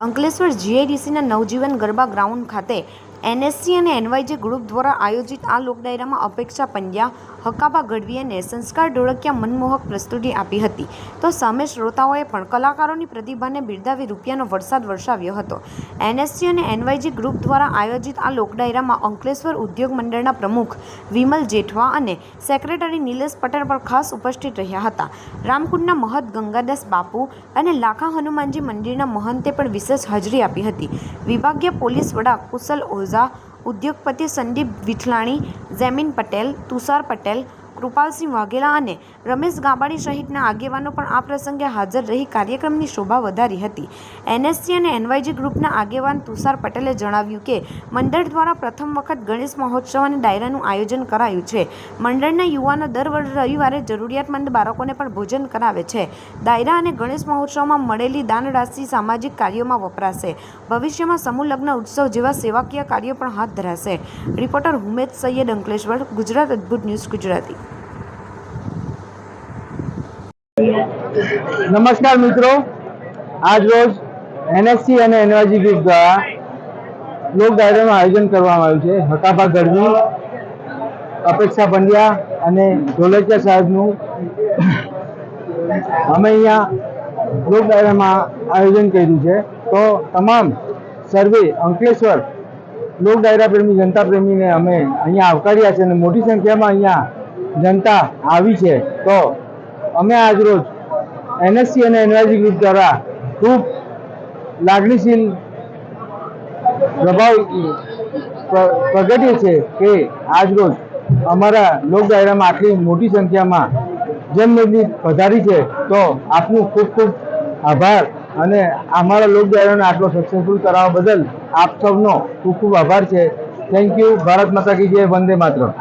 અંકલેશ્વર જીઆઈડીસીના નવજીવન ગરબા ગ્રાઉન્ડ ખાતે એનએસસી અને એનવાયજે ગ્રુપ દ્વારા આયોજિત આ લોકડાયરામાં અપેક્ષા પંડ્યા, હકાબા ગઢવીએને સંસ્કાર ઢોળકિયા મનમોહક પ્રસ્તુતિ આપી હતી. તો સામે શ્રોતાઓએ પણ કલાકારોની પ્રતિભાને બિરદાવી રૂપિયાનો વરસાદ વરસાવ્યો હતો. એનએસસી અને એનવાયજી ગ્રુપ દ્વારા આયોજિત આ લોકડાયરામાં અંકલેશ્વર ઉદ્યોગ મંડળના પ્રમુખ વિમલ જેઠવા અને સેક્રેટરી નિલેશ પટેલ પણ ખાસ ઉપસ્થિત રહ્યા હતા. રામકુંડના મહંત ગંગાદાસ બાપુ અને લાખા હનુમાનજી મંદિરના મહંતે પણ વિશેષ હાજરી આપી હતી. વિભાગીય પોલીસ વડા કુશલ ઓઝા ઉદ્યોગપતિ સંદીપ વિઠલાણી જેમિન પટેલ તુષાર પટેલ કૃપાલસિંહ વાઘેલા અને રમેશ ગાબાડી સહિતના આગેવાનો પણ આ પ્રસંગે હાજર રહી કાર્યક્રમની શોભા વધારી હતી. એનએસસી અને એનવાયજી ગ્રુપના આગેવાન તુષાર પટેલે જણાવ્યું કે, મંડળ દ્વારા પ્રથમ વખત ગણેશ મહોત્સવ અને ડાયરાનું આયોજન કરાયું છે. મંડળના યુવાનો દર રવિવારે જરૂરિયાતમંદ બાળકોને પણ ભોજન કરાવે છે. ડાયરા અને ગણેશ મહોત્સવમાં મળેલી દાન રાશિ સામાજિક કાર્યોમાં વપરાશે. ભવિષ્યમાં સમૂહ લગ્ન ઉત્સવ જેવા સેવાકીય કાર્યો પણ હાથ ધરાશે. Reporter Humed Saiyed Ankleshwar, Gujarat Adbhut news Gujarati. નમસ્કાર મિત્રો. આજ રોજ એનએસસી અને એનવાયજી ગ્રુપ દ્વારા લોક ડાયરાનું આયોજન કરવામાં આવ્યું છે. હકાભા ગઢવી, અપેક્ષા પંડ્યા અને ઢોલકિયા સાહેબનું અમે અહીંયા લોક ડાયરામાં આયોજન કર્યું છે. તો તમામ સર્વે અંકલેશ્વર લોક ડાયરા પ્રેમી, જનતા પ્રેમીને અમે અહીંયા આવકાર્યા છે અને મોટી સંખ્યામાં અહીંયા જનતા આવી છે. તો અમે આજરોજ એનએસસી અને એનઆરજી ગ્રુપ દ્વારા ખૂબ લાગણીશીલ પ્રભાવ પ્ર- પ્રગટ્યો છે કે આજરોજ અમારા લોક ડાયરામાં આટલી મોટી સંખ્યામાં જનમેદની પધારી છે. તો આપનું ખૂબ ખૂબ આભાર અને અમારા લોક ડાયરાને આટલો સક્સેસફુલ કરાવવા બદલ આપ સૌનો ખૂબ ખૂબ આભાર છે. થેન્ક યુ ભારત માતા કી જય. વંદે માતરમ.